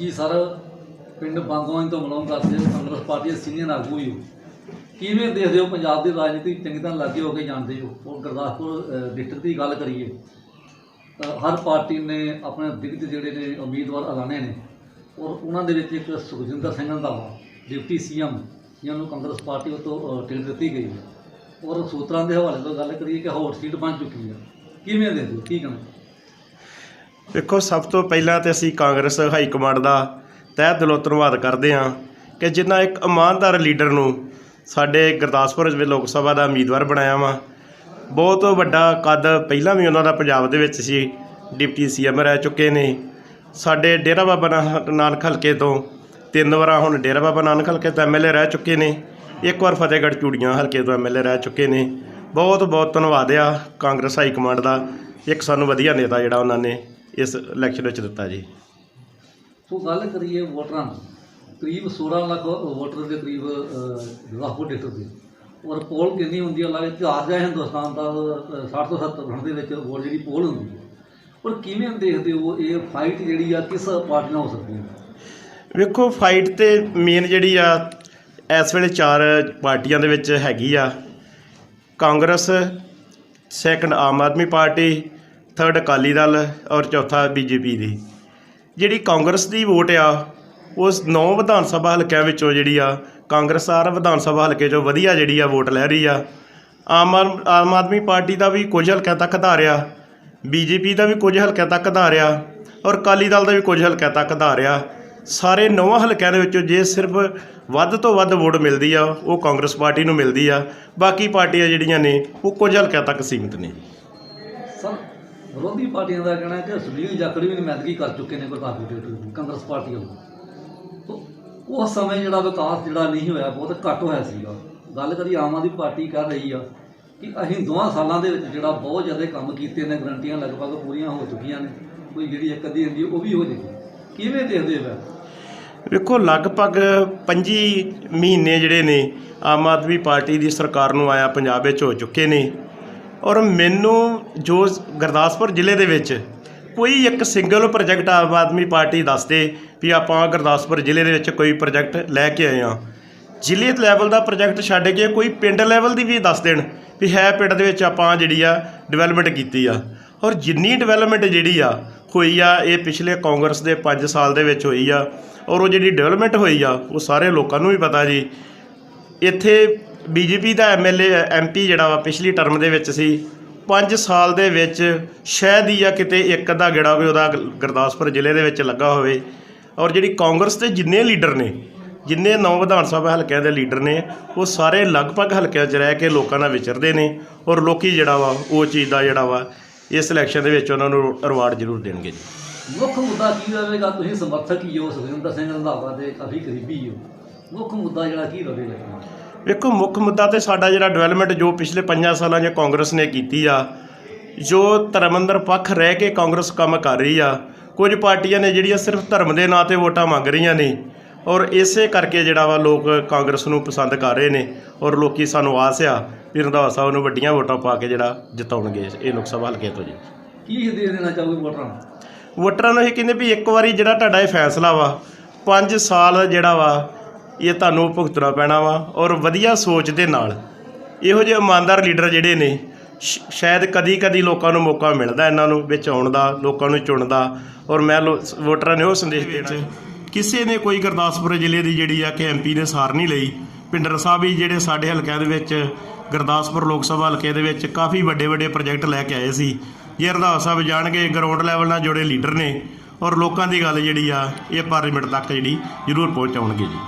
ਜੀ ਸਰ, ਪਿੰਡ ਬਾਂਗੋਆਂ ਤੋਂ ਮਲੋਂ ਕਰਦੇ ਹੋ, ਕਾਂਗਰਸ ਪਾਰਟੀ ਦੇ ਸੀਨੀਅਰ ਆਗੂ ਹੀ ਹੋ ਕਿਵੇਂ ਦੇਖਦੇ ਹੋ ਪੰਜਾਬ ਦੀ ਰਾਜਨੀਤੀ? ਚੰਗੀ ਤਰ੍ਹਾਂ ਲਾਗੇ ਹੋ ਕੇ ਜਾਣਦੇ ਹੋ? ਔਰ ਗੁਰਦਾਸਪੁਰ ਡਿਸਟ੍ਰਿਕਟ ਦੀ ਗੱਲ ਕਰੀਏ ਹਰ ਪਾਰਟੀ ਨੇ ਆਪਣੇ ਦਿੱਗਜ ਜਿਹੜੇ ਨੇ, ਉਮੀਦਵਾਰ ਐਲਾਨੇ ਨੇ। ਔਰ ਉਹਨਾਂ ਦੇ ਵਿੱਚ ਇੱਕ ਸੁਖਜਿੰਦਰ ਸਿੰਘ ਰੰਧਾਵਾ ਡਿਪਟੀ ਸੀਐਮ, ਜਿਹਨਾਂ ਨੂੰ ਕਾਂਗਰਸ ਪਾਰਟੀ ਵੱਲੋਂ ਟਿਕਟ ਦਿੱਤੀ ਗਈ ਹੈ। ਔਰ ਸੂਤਰਾਂ ਦੇ ਹਵਾਲੇ ਤੋਂ ਗੱਲ ਕਰੀਏ ਕਿ ਹੋਰ ਸੀਟ ਬਣ ਚੁੱਕੀ ਹੈ। ਕਿਵੇਂ ਦੇਖਦੇ ਹੋ? ਕੀ ਕਹਿਣਾ? ਦੇਖੋ, ਸਭ ਤੋਂ ਪਹਿਲਾਂ ਤੇ ਅਸੀਂ ਕਾਂਗਰਸ ਹਾਈ ਕਮਾਂਡ ਦਾ ਤਹਿ ਦਿਲੋਂ ਧੰਨਵਾਦ ਕਰਦੇ ਹਾਂ ਕਿ ਜਿਨ੍ਹਾਂ ਇੱਕ ਇਮਾਨਦਾਰ ਲੀਡਰ ਨੂੰ ਸਾਡੇ ਗੁਰਦਾਸਪੁਰ ਵਿੱਚ ਲੋਕ ਸਭਾ ਦਾ ਉਮੀਦਵਾਰ ਬਣਾਇਆ ਵਾ। ਬਹੁਤ ਵੱਡਾ ਕੱਦ ਪਹਿਲਾਂ ਵੀ ਉਹਨਾਂ ਦਾ ਪੰਜਾਬ ਦੇ ਵਿੱਚ ਸੀ, ਡਿਪਟੀ ਸੀਐਮ ਰਹਿ ਚੁੱਕੇ ਨੇ। ਸਾਡੇ ਡੇਰਾ ਬਾਬਾ ਨਾ- ਨਾਨਕ ਹਲਕੇ ਤੋਂ ਤਿੰਨ ਵਾਰਾਂ ਹੁਣ ਡੇਰਾ ਬਾਬਾ ਨਾਨਕ ਹਲਕੇ ਤੋਂ ਐਮਐਲਏ ਰਹਿ ਚੁੱਕੇ ਨੇ। ਇੱਕ ਵਾਰ ਫਤਿਹਗੜ੍ਹ ਚੂੜੀਆਂ ਹਲਕੇ ਤੋਂ ਐਮਐਲਏ ਰਹਿ ਚੁੱਕੇ ਨੇ। ਬਹੁਤ ਬਹੁਤ ਧੰਨਵਾਦ ਆ ਕਾਂਗਰਸ ਹਾਈ ਕਮਾਂਡ ਦਾ। ਇੱਕ ਸਾਨੂੰ ਵਧੀਆ ਨੇਤਾ ਜਿਹੜਾ ਉਹਨਾਂ ਨੇ ਇਸ ਇਲੈਕਸ਼ਨ ਵਿੱਚ ਦਿੱਤਾ ਜੀ। ਸੋ ਗੱਲ ਕਰੀਏ ਵੋਟਰਾਂ ਦੀ। ਕਰੀਬ 16 ਲੱਖ ਵੋਟਰ ਦੇ ਕਰੀਬ ਗੁਰਦਾਸਪੁਰ ਡਿਸਟ੍ਰਿਕਟ ਦੇ ਔਰ ਪੋਲ ਕਿੰਨੀ ਹੁੰਦੀ ਹੈ ਲੱਗ ਇਤਿਹਾਸ ਦਾ ਹਿੰਦੁਸਤਾਨ ਦਾ ਅ, 60 ਤੋਂ 70 ਪਰਸੈਂਟ ਦੇ ਵਿੱਚ ਵੋਟ ਜਿਹੜੀ ਪੋਲ ਹੁੰਦੀ ਹੈ ਔਰ ਕਿਵੇਂ ਦੇਖਦੇ ਹੋ ਇਹ ਫਾਈਟ ਜਿਹੜੀ ਆ ਕਿਸ ਪਾਰਟੀ ਨਾਲ ਹੋ ਸਕਦੀ ਹੈ ਵੇਖੋ ਫਾਈਟ ਤੇ ਮੇਨ ਜਿਹੜੀ ਆ ਇਸ ਵੇਲੇ ਚਾਰ ਪਾਰਟੀਆਂ ਦੇ ਵਿੱਚ ਹੈਗੀ ਆ। Congress second Aam Aadmi party third Akali Dal ਔਰ ਚੌਥਾ ਬੀਜੇਪੀ ਦੀ। ਜਿਹੜੀ ਕਾਂਗਰਸ ਦੀ ਵੋਟ ਆ, ਉਸ ਨੌ ਵਿਧਾਨ ਸਭਾ ਹਲਕਿਆਂ ਵਿੱਚੋਂ ਜਿਹੜੀ ਆ, ਕਾਂਗਰਸ ਆਰ ਵਿਧਾਨ ਸਭਾ ਹਲਕੇ 'ਚੋਂ ਵਧੀਆ ਜਿਹੜੀ ਆ ਵੋਟ ਲੈ ਰਹੀ ਆ। ਆਮ ਆਦ- ਆਮ ਆਦਮੀ ਪਾਰਟੀ ਦਾ ਵੀ ਕੁਝ ਹਲਕਿਆਂ ਤੱਕ ਆਧਾਰਿਆ ਬੀਜੇਪੀ ਦਾ ਵੀ ਕੁਝ ਹਲਕਿਆਂ ਤੱਕ ਆਧਾਰਿਆ ਔਰ ਅਕਾਲੀ ਦਲ ਦਾ ਵੀ ਕੁਝ ਹਲਕਿਆਂ ਤੱਕ ਆਧਾਰਿਆ ਸਾਰੇ ਨੌਂ ਹਲਕਿਆਂ ਦੇ ਵਿੱਚੋਂ ਜੇ ਸਿਰਫ ਵੱਧ ਤੋਂ ਵੱਧ ਵੋਟ ਮਿਲਦੀ ਆ, ਉਹ ਕਾਂਗਰਸ ਪਾਰਟੀ ਨੂੰ ਮਿਲਦੀ ਆ। ਬਾਕੀ ਪਾਰਟੀਆਂ ਜਿਹੜੀਆਂ ਨੇ, ਉਹ ਕੁਝ ਹਲਕਿਆਂ ਤੱਕ ਸੀਮਿਤ ਨੇ। ਵਿਰੋਧੀ ਪਾਰਟੀਆਂ ਦਾ ਕਹਿਣਾ ਹੈ ਕਿ ਸੁਨੀਲ ਜਾਖੜ ਵੀ ਨੁਮਾਇੰਦਗੀ ਕਰ ਚੁੱਕੇ ਨੇ ਗੁਰਦਾਸਪੁਰ ਡਿਸਟ੍ਰਿਕਟ ਦੀ ਕਾਂਗਰਸ ਪਾਰਟੀ ਵੱਲੋਂ। ਤੋ ਉਸ ਸਮੇਂ ਜਿਹੜਾ ਵਿਕਾਸ ਜਿਹੜਾ ਨਹੀਂ ਹੋਇਆ, ਬਹੁਤ ਘੱਟ ਹੋਇਆ ਸੀਗਾ। ਗੱਲ ਕਰੀ ਆਮ ਆਦਮੀ ਪਾਰਟੀ ਕਰ ਰਹੀ ਆ ਕਿ ਅਸੀਂ ਦੋਵਾਂ ਸਾਲਾਂ ਦੇ ਵਿੱਚ ਜਿਹੜਾ ਬਹੁਤ ਜ਼ਿਆਦਾ ਕੰਮ ਕੀਤੇ ਨੇ, ਗਰੰਟੀਆਂ ਲਗਭਗ ਪੂਰੀਆਂ ਹੋ ਚੁੱਕੀਆਂ ਨੇ। ਕੋਈ ਜਿਹੜੀ ਇੱਕ ਅੱਧੀ ਹੁੰਦੀ, ਉਹ ਵੀ ਹੋ ਜਾਏਗੀ। ਕਿਵੇਂ ਦੇਖਦੇ ਹੋ ਫਿਰ? ਵੇਖੋ, ਲਗਭਗ 25 ਮਹੀਨੇ ਜਿਹੜੇ ਨੇ, ਆਮ ਆਦਮੀ ਪਾਰਟੀ ਦੀ ਸਰਕਾਰ ਨੂੰ ਆਇਆ ਪੰਜਾਬ ਵਿੱਚ ਹੋ ਚੁੱਕੇ ਨੇ। ਔਰ ਮੈਨੂੰ ਜੋ ਗੁਰਦਾਸਪੁਰ ਜ਼ਿਲ੍ਹੇ ਦੇ ਵਿੱਚ ਕੋਈ ਇੱਕ single project Aam Aadmi party ਦੱਸਦੇ ਵੀ ਆਪਾਂ ਗੁਰਦਾਸਪੁਰ ਜ਼ਿਲ੍ਹੇ ਦੇ ਵਿੱਚ ਕੋਈ ਪ੍ਰੋਜੈਕਟ ਲੈ ਕੇ ਆਏ ਆ ਜ਼ਿਲ੍ਹੇ ਲੈਵਲ ਦਾ ਪ੍ਰੋਜੈਕਟ ਛੱਡ ਕੇ ਕੋਈ ਪਿੰਡ ਲੈਵਲ ਦੀ ਵੀ ਦੱਸ ਦੇਣ ਵੀ ਹੈ ਪਿੰਡ ਦੇ ਵਿੱਚ ਆਪਾਂ ਜਿਹੜੀ ਆ ਡਿਵੈਲਪਮੈਂਟ ਕੀਤੀ ਆ। ਔਰ ਜਿੰਨੀ ਡਿਵੈਲਪਮੈਂਟ ਜਿਹੜੀ ਆ ਹੋਈ ਆ, ਇਹ ਪਿਛਲੇ ਕਾਂਗਰਸ ਦੇ 5 ਸਾਲ ਦੇ ਵਿੱਚ ਹੋਈ ਆ। ਔਰ ਉਹ ਜਿਹੜੀ ਡਿਵੈਲਪਮੈਂਟ ਹੋਈ ਆ, ਉਹ ਸਾਰੇ ਲੋਕਾਂ ਨੂੰ ਵੀ ਪਤਾ ਜੀ। ਇੱਥੇ ਬੀਜੇਪੀ ਦਾ ਐਮਐਲਏ ਐਮਪੀ ਜਿਹੜਾ ਵਾ ਪਿਛਲੀ ਟਰਮ ਦੇ ਵਿੱਚ ਸੀ 5 ਸਾਲ ਦੇ ਵਿੱਚ ਸ਼ਾਇਦ ਹੀ ਆ ਕਿਤੇ ਇੱਕ ਅੱਧਾ ਗੇੜਾ ਕੋਈ ਉਹਦਾ ਗੁਰਦਾਸਪੁਰ ਜ਼ਿਲ੍ਹੇ ਦੇ ਵਿੱਚ ਲੱਗਾ ਹੋਵੇ। ਔਰ ਜਿਹੜੀ ਕਾਂਗਰਸ ਦੇ ਜਿੰਨੇ ਲੀਡਰ ਨੇ, ਜਿੰਨੇ ਨੌ ਵਿਧਾਨ ਸਭਾ ਹਲਕਿਆਂ ਦੇ ਲੀਡਰ ਨੇ, ਉਹ ਸਾਰੇ ਲਗਭਗ ਹਲਕਿਆਂ 'ਚ ਰਹਿ ਕੇ ਲੋਕਾਂ ਨਾਲ ਵਿਚਰਦੇ ਨੇ ਔਰ ਲੋਕੀ ਜਿਹੜਾ ਵਾ ਉਹ ਚੀਜ਼ ਦਾ ਜਿਹੜਾ ਵਾ ਇਸ ਇਲੈਕਸ਼ਨ ਦੇ ਵਿੱਚ ਉਹਨਾਂ ਨੂੰ ਰਿਵਾਰਡ ਜ਼ਰੂਰ ਦੇਣਗੇ ਜੀ। ਮੁੱਖ ਮੁੱਦਾ ਕੀ ਰਹੇਗਾ ਤੁਸੀਂ ਸਮਰਥਕ ਹੀ ਹੋ ਸੁਖਿੰਦਰ ਸਿੰਘ ਰੰਧਾਵਾ ਦੇ ਕਾਫੀ ਕਰੀਬੀ ਹੋ। ਮੁੱਖ ਮੁੱਦਾ ਜਿਹੜਾ ਕੀ ਰਹੇਗਾ ਵੇਖੋ ਮੁੱਖ ਮੁੱਦਾ ਤੇ ਸਾਡਾ ਜਿਹੜਾ ਡਿਵੈਲਪਮੈਂਟ ਜੋ ਪਿਛਲੇ 5 ਸਾਲਾਂ 'ਚ ਕਾਂਗਰਸ ਨੇ ਕੀਤੀ ਆ ਜੋ ਧਰਮੰਦਰ ਪੱਖ ਰਹਿ ਕੇ ਕਾਂਗਰਸ ਕੰਮ ਕਰ ਰਹੀ ਆ ਕੁਝ ਪਾਰਟੀਆਂ ਨੇ ਜਿਹੜੀਆਂ ਸਿਰਫ ਧਰਮ ਦੇ ਨਾਂ ਤੇ ਵੋਟਾਂ ਮੰਗ ਰਹੀਆਂ ਨੇ ਔਰ ਇਸੇ ਕਰਕੇ ਜਿਹੜਾ ਵਾ ਲੋਕ ਕਾਂਗਰਸ ਨੂੰ ਪਸੰਦ ਕਰ ਰਹੇ ਨੇ ਔਰ ਲੋਕੀ ਸਾਨੂੰ ਆਸ ਆ ਵੀ ਰੰਧਾਵਾ ਸਾਹਿਬ ਨੂੰ ਵੱਡੀਆਂ ਵੋਟਾਂ ਪਾ ਕੇ ਜਿਹੜਾ ਜਿਤਾਉਣਗੇ ਇਹ ਲੋਕ ਸਭਾ ਹਲਕੇ ਤੋਂ ਜੀ। ਕੀ ਦੇ ਦੇਣਾ ਚਾਹੋਗੇ ਵੋਟਰਾਂ ਨੂੰ? ਵੋਟਰਾਂ ਨੂੰ ਇਹ ਕਹਿੰਦੇ ਵੀ ਇੱਕ ਵਾਰੀ ਜਿਹੜਾ ਤੁਹਾਡਾ ਇਹ ਫੈਸਲਾ ਵਾ 5 ਸਾਲ ਜਿਹੜਾ ਵਾ ਇਹ ਤੁਹਾਨੂੰ ਭੁਗਤਣਾ ਪੈਣਾ ਵਾ ਔਰ ਵਧੀਆ ਸੋਚ ਦੇ ਨਾਲ। ਇਹੋ ਜਿਹੇ ਇਮਾਨਦਾਰ ਲੀਡਰ ਜਿਹੜੇ ਨੇ ਸ਼ਾਇਦ ਕਦੀ ਕਦੀ ਲੋਕਾਂ ਨੂੰ ਮੌਕਾ ਮਿਲਦਾ ਇਹਨਾਂ ਨੂੰ ਵਿੱਚ ਆਉਣ ਦਾ ਲੋਕਾਂ ਨੂੰ ਚੁਣਨ ਦਾ ਔਰ ਮੈਂ ਵੋਟਰਾਂ ਨੇ ਉਹ ਸੰਦੇਸ਼ ਦੇਣਾ ਕਿਸੇ ਨੇ ਕੋਈ ਗੁਰਦਾਸਪੁਰ ਜ਼ਿਲ੍ਹੇ ਦੀ ਜਿਹੜੀ ਆ ਕਿ ਐਮਪੀ ਨੇ ਸਾਰ ਨਹੀਂ ਲਈ। ਪਿੰਡਰ ਸਾਹਿਬ ਵੀ ਜਿਹੜੇ ਸਾਡੇ ਹਲਕਿਆਂ ਦੇ ਵਿੱਚ ਗੁਰਦਾਸਪੁਰ ਲੋਕ ਸਭਾ ਹਲਕੇ ਦੇ ਵਿੱਚ ਕਾਫੀ ਵੱਡੇ ਵੱਡੇ ਪ੍ਰੋਜੈਕਟ ਲੈ ਕੇ ਆਏ ਸੀ। ਇਹ ਰੰਧਾਵਾ ਸਾਹਿਬ ਜਾਣਗੇ ਗਰਾਊਂਡ ਲੈਵਲ ਨਾਲ ਜੁੜੇ ਲੀਡਰ ਨੇ। ਔਰ ਲੋਕਾਂ ਦੀ ਗੱਲ ਜਿਹੜੀ ਆ ਇਹ ਪਾਰਲੀਮੈਂਟ ਤੱਕ ਜਿਹੜੀ ਜ਼ਰੂਰ ਪਹੁੰਚਾਉਣਗੇ ਜੀ।